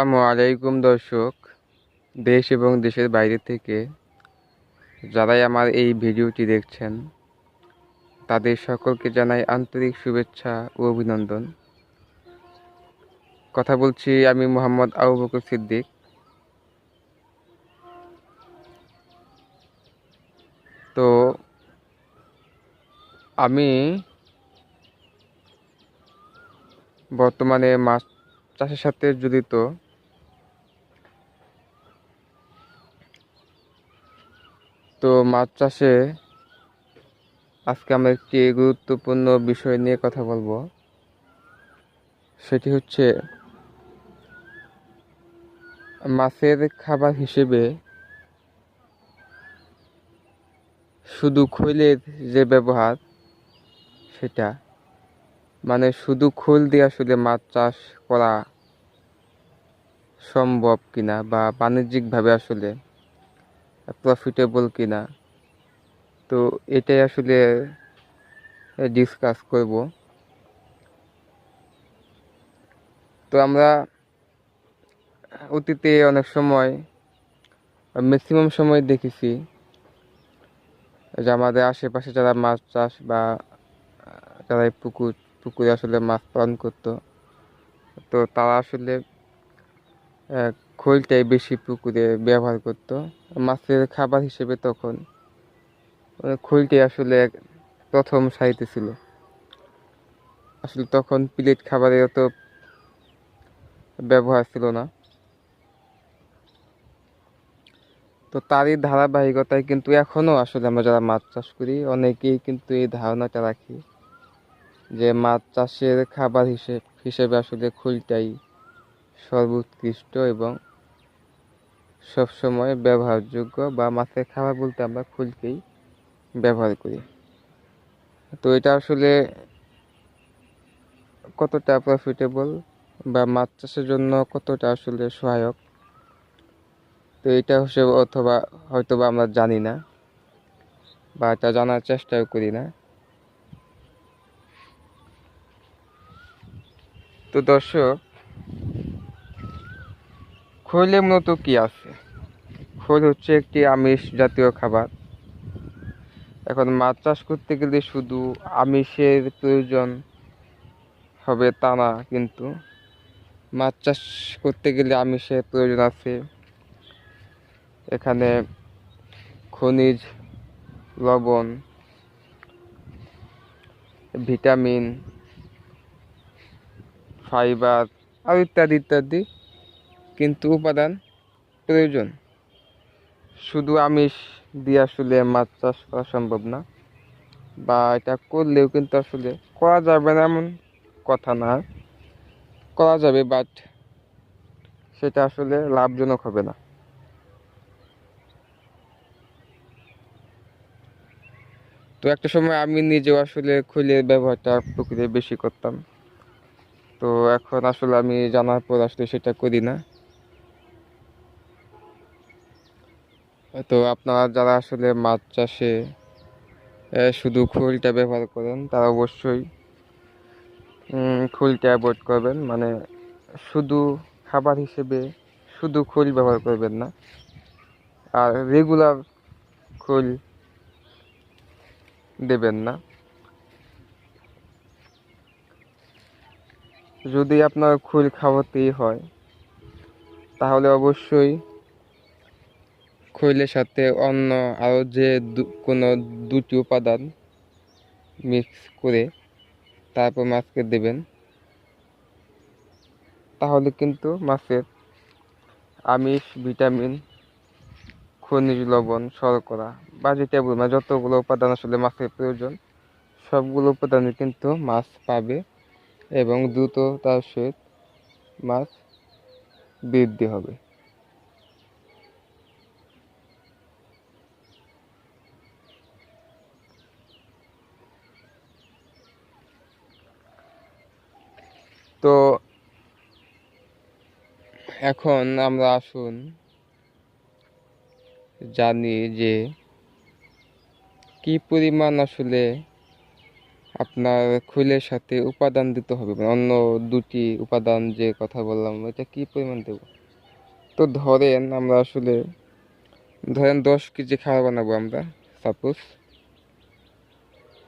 আসসালামু আলাইকুম দর্শক, দেশ এবং দেশের বাইরে থেকে যারাই আমার এই ভিডিওটি দেখছেন, তাদের সকলকে জানাই আন্তরিক শুভেচ্ছা ও অভিনন্দন। কথা বলছি আমি মোহাম্মদ আবু সিদ্দিক। তো আমি বর্তমানে মাছ চাষের সাথে জড়িত। তো মাছ চাষে আজকে আমরা একটি গুরুত্বপূর্ণ বিষয় নিয়ে কথা বলব। সেটি হচ্ছে মাছের খাবার হিসেবে শুধু খৈলের যে ব্যবহার, সেটা মানে শুধু খোল দিয়ে আসলে মাছ চাষ করা সম্ভব কিনা বা বাণিজ্যিকভাবে আসলে প্রফিটেবল কিনা। তো এটাই আসলে ডিসকাস করব। তো আমরা অতীতে অনেক সময় ম্যাক্সিমাম সময় দেখেছি যে আমাদের আশেপাশে যারা মাছ চাষ বা, যারা পুকুর, পুকুরে আসলে মাছ পালন করতো, তো তারা আসলে খোলটাই বেশি পুকুরে ব্যবহার করতো। মাছের খাবার হিসেবে তখন আহ, খোলটাই আসলে প্রথম সারিতে ছিল। আসলে তখন প্লেট খাবারের অত ব্যবহার ছিল না। তো তারই ধারাবাহিকতায় কিন্তু এখনও আসলে আমরা যারা মাছ চাষ করি অনেকেই কিন্তু এই ধারণাটা রাখি যে মাছ চাষের খাবার হিসেব হিসেবে আসলে খোলটাই সর্বোৎকৃষ্ট এবং সবসময় ব্যবহারযোগ্য বা মাছের খাবার বলতে আমরা খোলকেই ব্যবহার করি। তো এটা আসলে কতটা প্রফিটেবল বা মাছ চাষের জন্য কতটা আসলে সহায়ক? তো এটা হিসেবে অথবা হয়তো বা আমরা জানি না বা এটা জানার চেষ্টাও করি না। তো দর্শক খৈলে মূলত কি আছে? খৈল হচ্ছে একটি আমিষ জাতীয় খাবার। এখন মাছ চাষ করতে গেলে শুধু আমিষের প্রয়োজন হবে তা না, কিন্তু মাছ চাষ করতে গেলে আমিষের প্রয়োজন আছে। এখানে খনিজ, লবণ, ভিটামিন, ফাইবার, আর ইত্যাদি ইত্যাদি কিন্তু উপাদান প্রয়োজন। শুধু আমিষ দিয়ে আসলে মাছ চাষ করা সম্ভব না, বা এটা করলেও কিন্তু আসলে করা যাবে না এমন কথা না। করা যাবে বাট সেটা আসলে লাভজনক হবে না। তো একটা সময় আমি নিজেও আসলে খৈলের ব্যবহারটা পুকুরে বেশি করতাম। তো এখন আসলে আমি জানার পর আসলে সেটা করি না। তো আপনারা যারা আসলে মাছ চাষে শুধু খোলটা ব্যবহার করেন, তারা অবশ্যই খোলটা অ্যাভয়েড করবেন। মানে শুধু খাবার হিসেবে শুধু খোল ব্যবহার করবেন না। আর রেগুলার খোল দেবেন না। যদি আপনার খোল খাওয়াতেই হয়, তাহলে অবশ্যই খৈলের সাথে অন্য আরও যে কোনো দুটি উপাদান মিক্স করে তারপর মাছকে দেবেন, তাহলে কিন্তু মাছের আমিষ, ভিটামিন, খনিজ লবণ, শর্করা বা যেটা বলব যতগুলো উপাদান আসলে মাছের প্রয়োজন, সবগুলো উপাদানই কিন্তু মাছ পাবে এবং দ্রুত তার সহিত মাছ বৃদ্ধি হবে। তো এখন আমরা আসুন জানি যে কি পরিমাণ আসলে আপনার খৈলের সাথে উপাদান দিতে হবে। মানে অন্য দুটি উপাদান যে কথা বললাম এটা কি পরিমাণ দেব? তো ধরেন আমরা আসলে, ধরেন দশ কেজি খাবার বানাবো আমরা সাপোজ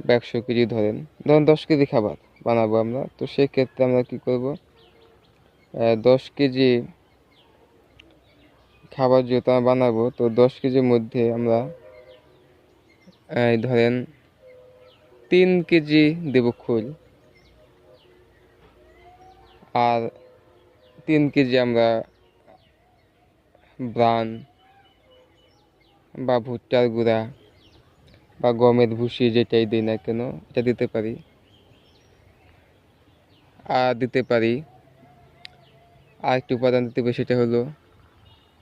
বা একশো কেজি ধরেন ধরেন দশ কেজি খাবার। বানাবো আমরা। তো সেক্ষেত্রে আমরা কি করব? দশ কেজি খাবার যেহেতু আমরা বানাবো, তো দশ কেজির মধ্যে আমরা ধরেন তিন কেজি দেব খোল। আর তিন কেজি আমরা ব্রান বা ভুট্টার গুঁড়া বা গমের ভুসি যেটাই দিই না কেন, এটা দিতে পারি। দিতে পারি। আরেকটি উপাদান দিতে পারি সেটা হলো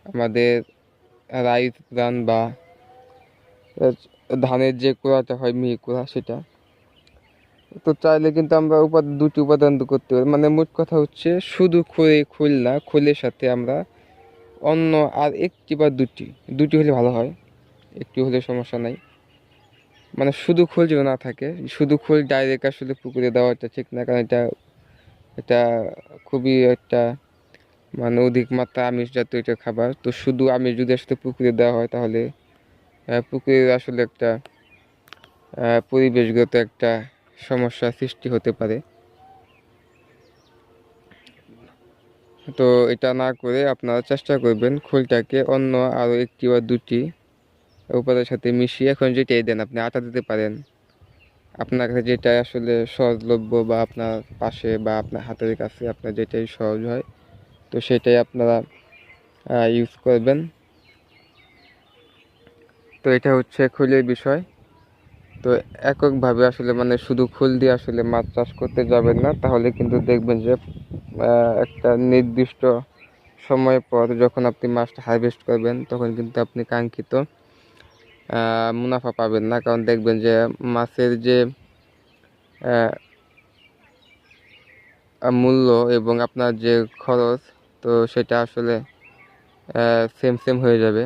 আমাদের রাইস ব্রান বা ধানের যে কুড়াটা হয়, মিহি কুড়া সেটা। তো চাইলে কিন্তু আমরা উপাদান দুটি উপাদান করতে পারি। মানে মোট কথা হচ্ছে শুধু খড়ে খোল না, খোলের সাথে আমরা অন্য আর একটি বা দুটি দুটি হলে ভালো হয়, একটি হলে সমস্যা নাই। মানে শুধু খোল যেন না থাকে, শুধু খোল ডাইরেক্ট আসলে পুকুরে দেওয়াটা ঠিক না, কারণ এটা এটা খুবই একটা মানে অধিক মাত্রা আমিষ জাতীয় এটা খাবার। তো শুধু আমিষ যদি আসলে পুকুরে দেওয়া হয় তাহলে পুকুরের আসলে একটা পরিবেশগত একটা সমস্যা সৃষ্টি হতে পারে। তো এটা না করে আপনারা চেষ্টা করবেন খোলটাকে অন্য আরও একটি বা দুটি উপাদানের সাথে মিশিয়ে, এখন যেটাই দেন আপনি, আটা দিতে পারেন। আপনার কাছে যেটা আসলে সহজলভ্য বা আপনার পাশে বা আপনার হাতের কাছে আপনার যেটাই সহজ হয়, তো সেটাই আপনারা ইউজ করবেন। তো এটা হচ্ছে খোলের বিষয়। তো এককভাবে আসলে মানে শুধু খুল দিয়ে আসলে মাছ চাষ করতে যাবেন না, তাহলে কিন্তু দেখবেন যে একটা নির্দিষ্ট সময় পর যখন আপনি মাছটা হারভেস্ট করবেন, তখন কিন্তু আপনি কাঙ্ক্ষিত মুনাফা পাবেন না। কারণ দেখবেন যে মাছের যে মূল্য এবং আপনার যে খরচ, তো সেটা আসলে সেম সেম হয়ে যাবে।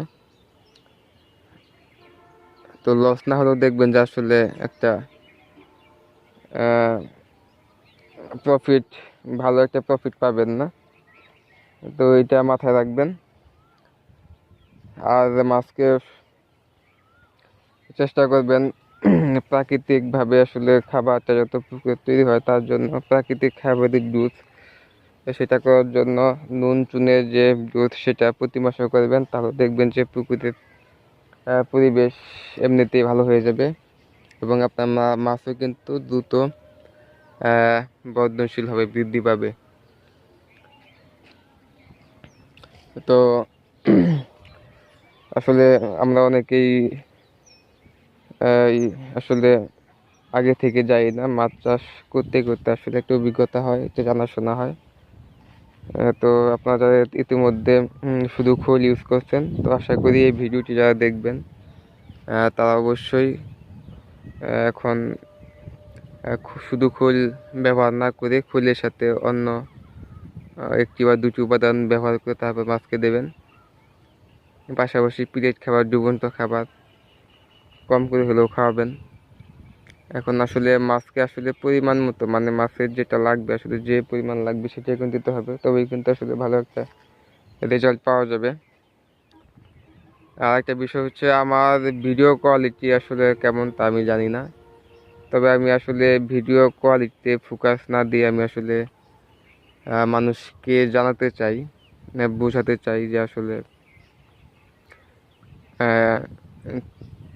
তো লস না হলেও দেখবেন যে আসলে একটা প্রফিট ভালো একটা প্রফিট পাবেন না। তো এটা মাথায় রাখবেন। আর মাছকে চেষ্টা করবেন, প্রাকৃতিকভাবে আসলে খাবারটা যত তৈরি হয় তার জন্য প্রাকৃতিক খাবারের দুধ সেটা করার জন্য নুন, চুনের যে দুধ সেটা প্রতি মাসে করবেন, তাহলে দেখবেন যে পুকুরের পরিবেশ এমনিতেই ভালো হয়ে যাবে এবং আপনার মা- মাছও কিন্তু দ্রুত বর্ধনশীল হবে বৃদ্ধি পাবে। তো, আসলে আমরা অনেকেই আসলে আগে থেকে যাই না, মাছ চাষ করতে করতে আসলে একটু অভিজ্ঞতা হয়, একটা জানাশোনা হয়। তো আপনারা ইতিমধ্যে শুধু খোল ইউজ করছেন, তো আশা করি এই ভিডিওটি যারা দেখবেন তারা অবশ্যই এখন শুধু খোল ব্যবহার না করে খোলের সাথে অন্য একটি বা দুটি উপাদান ব্যবহার করে তারপর মাছকে দেবেন। পাশাপাশি প্লেট খাবার ডুবন্ত খাবার কম করে হলেও খাওয়াবেন। এখন আসলে মাছকে আসলে পরিমাণ মতো মানে মাছের যেটা লাগবে, আসলে যে পরিমাণ লাগবে সেটাই কিন্তু দিতে হবে। তবেই কিন্তু আসলে ভালো একটা রেজাল্ট পাওয়া যাবে। আর একটা বিষয় হচ্ছে আমার ভিডিও কোয়ালিটি আসলে কেমন তা আমি জানি না। তবে আমি আসলে ভিডিও কোয়ালিটিতে ফোকাস না দিয়ে আমি আসলে মানুষকে জানাতে চাই মানে বোঝাতে চাই যে আসলে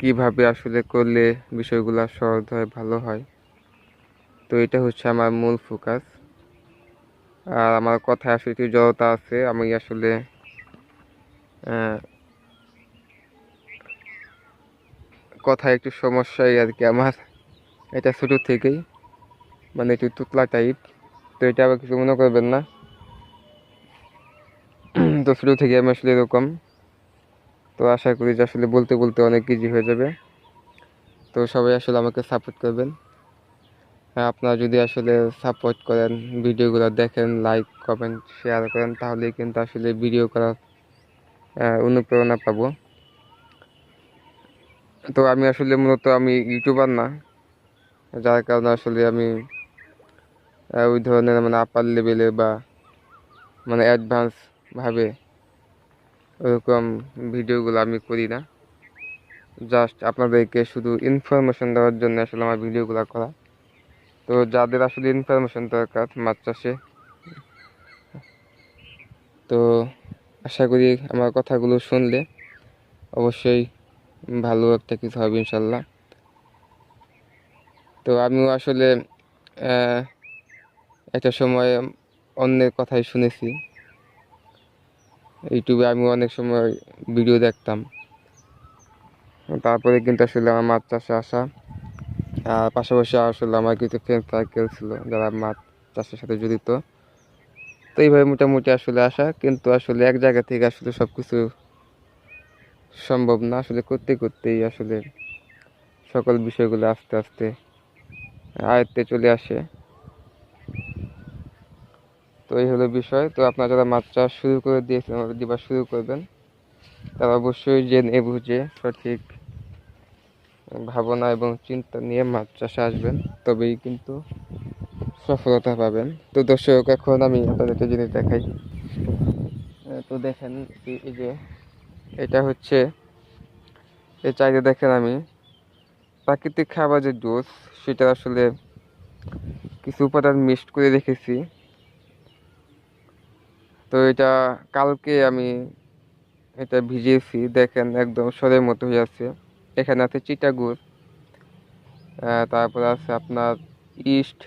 কীভাবে আসলে করলে বিষয়গুলো সহজ হয়, ভালো হয়? তো এটা হচ্ছে আমার মূল ফোকাস। আর আমার কথায় আসলে একটু জড়তা আছে, আমি আসলে কথায় একটু সমস্যাই আর কি আমার। এটা ছোটো থেকেই মানে একটু তুতলা টাইপ তো এটা আবার কিছু মনে করবেন না। তো ছোটো থেকে আমি আসলে এরকম। তো আশা করি যে আসলে বলতে বলতে অনেক ইজি হয়ে যাবে। তো সবাই আসলে আমাকে সাপোর্ট করবেন। আপনারা যদি আসলে সাপোর্ট করেন, ভিডিওগুলো দেখেন লাইক কমেন্ট শেয়ার করেন, তাহলেই কিন্তু আসলে ভিডিও করার অনুপ্রেরণা পাবো। তো আমি আসলে মূলত আমি ইউটিউবার না। যার কারণে আসলে আমি ওই ধরনের মানে আপার লেভেলে বা মানে অ্যাডভান্স ভাবে ওরকম ভিডিওগুলো আমি করি না। জাস্ট আপনাদেরকে শুধু ইনফরমেশন দেওয়ার জন্য আসলে আমার ভিডিওগুলো করা। তো যাদের আসলে ইনফরমেশন দরকার মাছ চাষে, তো আশা করি আমার কথাগুলো শুনলে অবশ্যই ভালো একটা কিছু হবে ইনশাল্লাহ। তো আমিও আসলে একটা সময় অন্যের কথাই শুনেছি। ইউটিউবে আমি অনেক সময় ভিডিও দেখতাম। তারপরে কিন্তু আসলে আমার মাছ চাষে আসা। আর পাশাপাশি আসলে আমার কিছু ফ্রেন্ড সার্কেল ছিল যারা মাছ চাষের সাথে জড়িত। তো এইভাবে মোটামুটি আসলে আসা। কিন্তু আসলে এক জায়গা থেকে আসলে সব কিছু সম্ভব না। আসলে করতে করতেই আসলে সকল বিষয়গুলো আস্তে আস্তে আয়ত্তে চলে আসে। তো এই হলো বিষয়। তো আপনারা যারা মাছ চাষ শুরু করে দিয়েছেন বা দিবা শুরু করবেন, তারা অবশ্যই জেনে বুঝে সঠিক ভাবনা এবং চিন্তা নিয়ে মাছ চাষে আসবেন, তবেই কিন্তু সফলতা পাবেন। তো দর্শক, এখন আমি আপনাদেরকে জিনিস দেখাই। তো দেখেন এই- যে এটা হচ্ছে এই চাইতে দেখেন আমি, প্রাকৃতিক খাবার যে জুস, সেটা আসলে কিছু উপাদান মিক্সড করে রেখেছি। তো এটা কালকে আমি এটা ভিজিয়েছি দেখেন একদম সরের মতো হয়ে আছে। এখানে আছে চিটাগুড় তারপর আছে আপনার ইস্ট,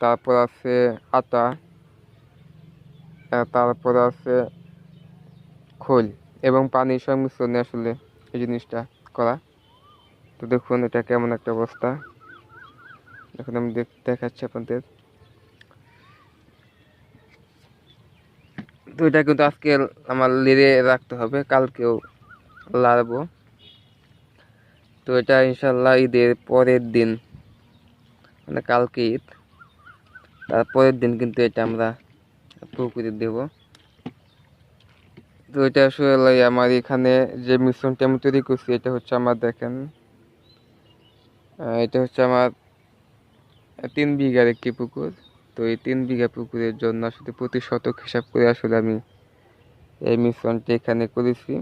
তারপর আছে আটা তারপর আছে খোল এবং পানির সংমিশ্রণে আসলে এই জিনিসটা করা। তো দেখুন এটা কেমন একটা অবস্থা। এখন আমি দেখ- দেখাচ্ছি আপনাদের। তো এটা কিন্তু আজকে আমার লেড়ে রাখতে হবে, কালকেও লাড়বো। তো এটা ইনশাল্লাহ ঈদের পরের দিন মানে কালকে ঈদ। তারপরের দিন কিন্তু এটা আমরা পুকুরে দেব। তো এটা আসলে আমার এখানে যে মিশ্রণটা আমি তৈরি করছি, এটা হচ্ছে আমার দেখেন এটা হচ্ছে আমার তিন বিঘার একটি পুকুর। তো এই তিন বিঘা পুকুরের জন্য আসলে প্রতি শতক হিসাব করে আসলে আমি এই মিশ্রণটি এখানে করেছি।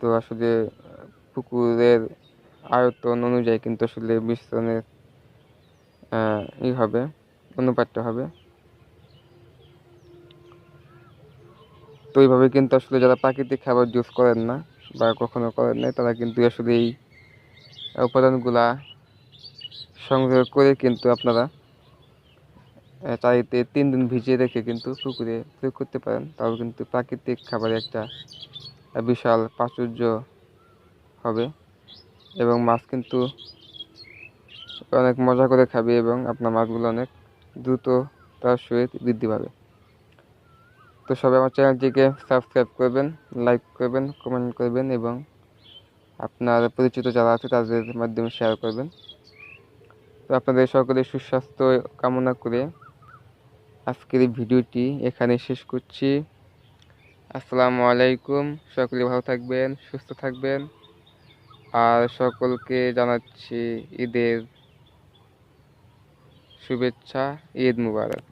তো আসলে, পুকুরের আয়তন অনুযায়ী কিন্তু আসলে মিশ্রণের ই হবে, অনুপাতটা হবে। তো এইভাবে কিন্তু আসলে যারা প্রাকৃতিক খাবার ইউজ করেন না বা কখনো করেন নাই, তারা কিন্তু আসলে এই উপাদানগুলা সংগ্রহ করে কিন্তু আপনারা চাইতে তিন দিন ভিজিয়ে রেখে কিন্তু পুকুরে প্রয়োগ করতে পারেন। তাও কিন্তু প্রাকৃতিক খাবারের একটা বিশাল প্রাচুর্য হবে এবং মাছ কিন্তু অনেক মজা করে খাবে এবং আপনার মাছগুলো অনেক দ্রুত তার সহিত বৃদ্ধি পাবে। তো সবাই আমার চ্যানেলটিকে সাবস্ক্রাইব করবেন, লাইক করবেন, কমেন্ট করবেন এবং আপনার পরিচিত যারা আছে তাদের মাধ্যমে শেয়ার করবেন। তো আপনাদের সকলের সুস্বাস্থ্য কামনা করে আজকের ভিডিওটি এখানে শেষ করছি। আসসালামু আলাইকুম। সকলে ভালো থাকবেন, সুস্থ থাকবেন। আর সকলকে জানাচ্ছি ঈদের শুভেচ্ছা, ঈদ মুবারক।